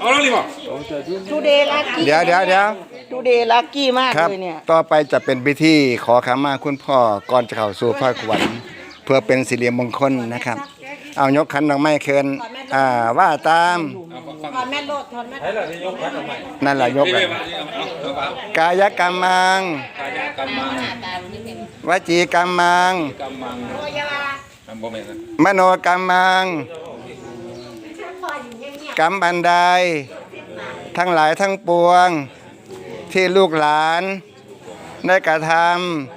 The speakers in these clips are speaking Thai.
เอาแล้วรีบอะทูเดย์ลักกี้เดี๋ยวเดี๋ยวเดี๋ยวทูเดย์ลักกี้มากครับ เลยเนี่ยต่อไปจะเป็นพิธีขอขมาคุณพ่อก่อนจะเข้าสู่ภาควันเพื่อเป็นสิริมงคลนะครับ เอายกขันดอกไม้เคินอ่าว่าตามถอนแม่โลดถอนแม่ให้เราที่ยกพัดออกมานั่นแหละยกนี่เลเลยยมาเอาเอาเอากายกรรมังกายกรรมังวจีกรรมังกรรมังทำบ่แม่นนะมโนกรรมัง กรรมบันไดทั้งหลายทั้งปวง ที่ลูกหลาน ได้กระท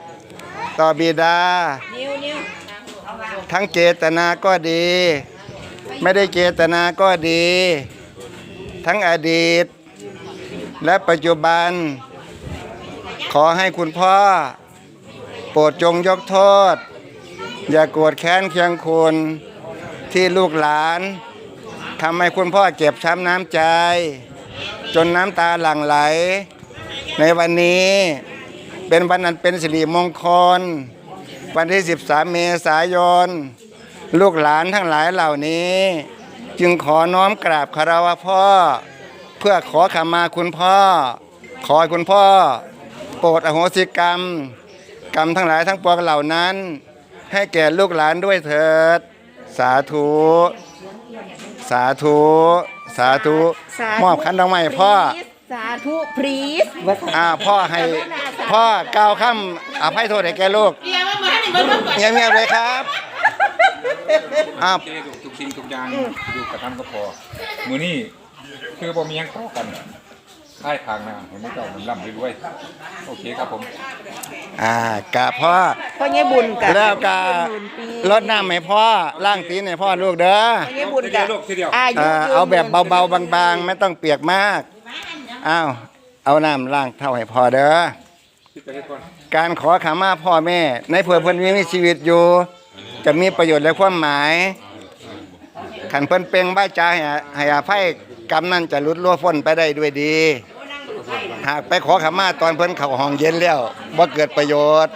ำต่อบิดา ทั้งเจตนาก็ดี ไม่ได้เจตนาก็ดี ทั้งอดีต และปัจจุบัน ขอให้คุณพ่อ โปรดจงยกโทษ อย่าโกรธแค้นเคียงคุณที่ลูกหลาน ทำให้คุณพ่อเจ็บช้ำน้ำใจ จนน้ำตาหลั่งไหล ในวันนี้เป็นวันอันเป็นสิริมงคล วันที่ 13 เมษายน ลูกหลานทั้งหลายเหล่านี้ จึงขอน้อมกราบคารวะพ่อ เพื่อขอขมาคุณพ่อ ขอคุณพ่อ โปรดอโหสิกรรม กรรมทั้งหลายทั้งปวงเหล่านั้น ให้แก่ลูกหลานด้วยเถิด สาธุ สาธุ สาธุมอบขันดอกไม้ให้พ่อ สาธุพรีสอ่าพ่อให้พ่อกล่าวคำอภัยโทษให้แก่ลูกเงียบๆเลยครับอ่าโอเคทุกทุกสิ่งทุกอย่างอยู่กระทำก็พอ มือนี่คือบ่มีหยังต่อกัน ค่ายทางนะเห็นไหมเจ้ามันร่ำรวยๆโอเคครับผม อ่ากะพ่อพ่อเงี้ยบุญกับแล้วกะหมื่นปีรดน้ำให้พ่อล่างตีนให้พ่อลูกเด้อพ่อเงี้ยบุญกับทีเดียวลูกทีเดียวอายุอ่ายืนเอาแบบเบาๆบางๆ ไม่ต้องเปียกมากอ้าวเอาน้ำล้างเท่าให้พ่อเด้อคิดไปให้ก่อนการขอขมาพ่อแม่ ในเพื่อเพิ่นมีชีวิตอยู่ จะมีประโยชน์และความหมายขันเพิ่นเปล่งบ้าจาให้ให้อภัย กรรมนั่นจะหลุดล่วฟ้นไปได้ด้วยดี หากไปขอขมาตอนเพิ่นเข่าห้องเย็นแล้วว่าเกิดประโยชน์